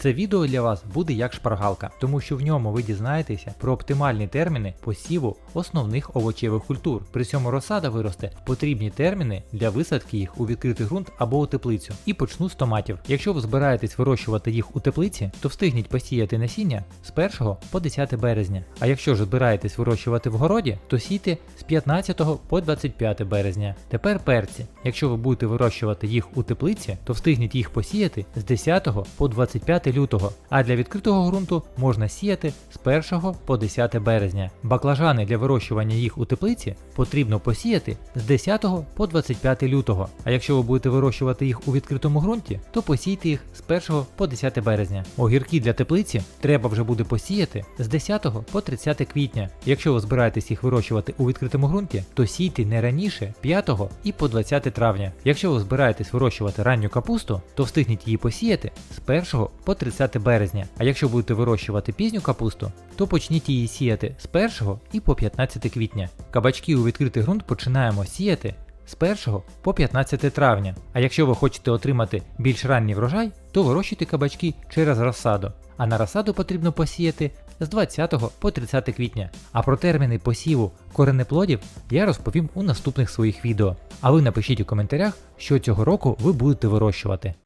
Це відео для вас буде як шпаргалка, тому що в ньому ви дізнаєтеся про оптимальні терміни посіву основних овочевих культур. При цьому розсада виросте в потрібні терміни для висадки їх у відкритий ґрунт або у теплицю. І почну з томатів. Якщо ви збираєтесь вирощувати їх у теплиці, то встигніть посіяти насіння з 1 по 10 березня. А якщо ж збираєтесь вирощувати в городі, то сійте з 15 по 25 березня. Тепер перці. Якщо ви будете вирощувати їх у теплиці, то встигніть їх посіяти з 10 по 25 лютого, а для відкритого ґрунту можна сіяти з 1 по 10 березня. Баклажани для вирощування їх у теплиці потрібно посіяти з 10 по 25 лютого. А якщо ви будете вирощувати їх у відкритому ґрунті, то посійте їх з 1 по 10 березня. Огірки для теплиці треба вже буде посіяти з 10 по 30 квітня. Якщо ви збираєтесь їх вирощувати у відкритому ґрунті, то сійте не раніше 5 і по 20 травня. Якщо ви збираєтесь вирощувати ранню капусту, то встигніть її посіяти з 1 по 30 березня. А якщо будете вирощувати пізню капусту, то почніть її сіяти з 1 і по 15 квітня. Кабачки у відкритий ґрунт починаємо сіяти з 1 по 15 травня. А якщо ви хочете отримати більш ранній врожай, то вирощуйте кабачки через розсаду. А на розсаду потрібно посіяти з 20 по 30 квітня. А про терміни посіву коренеплодів я розповім у наступних своїх відео. А ви напишіть у коментарях, що цього року ви будете вирощувати.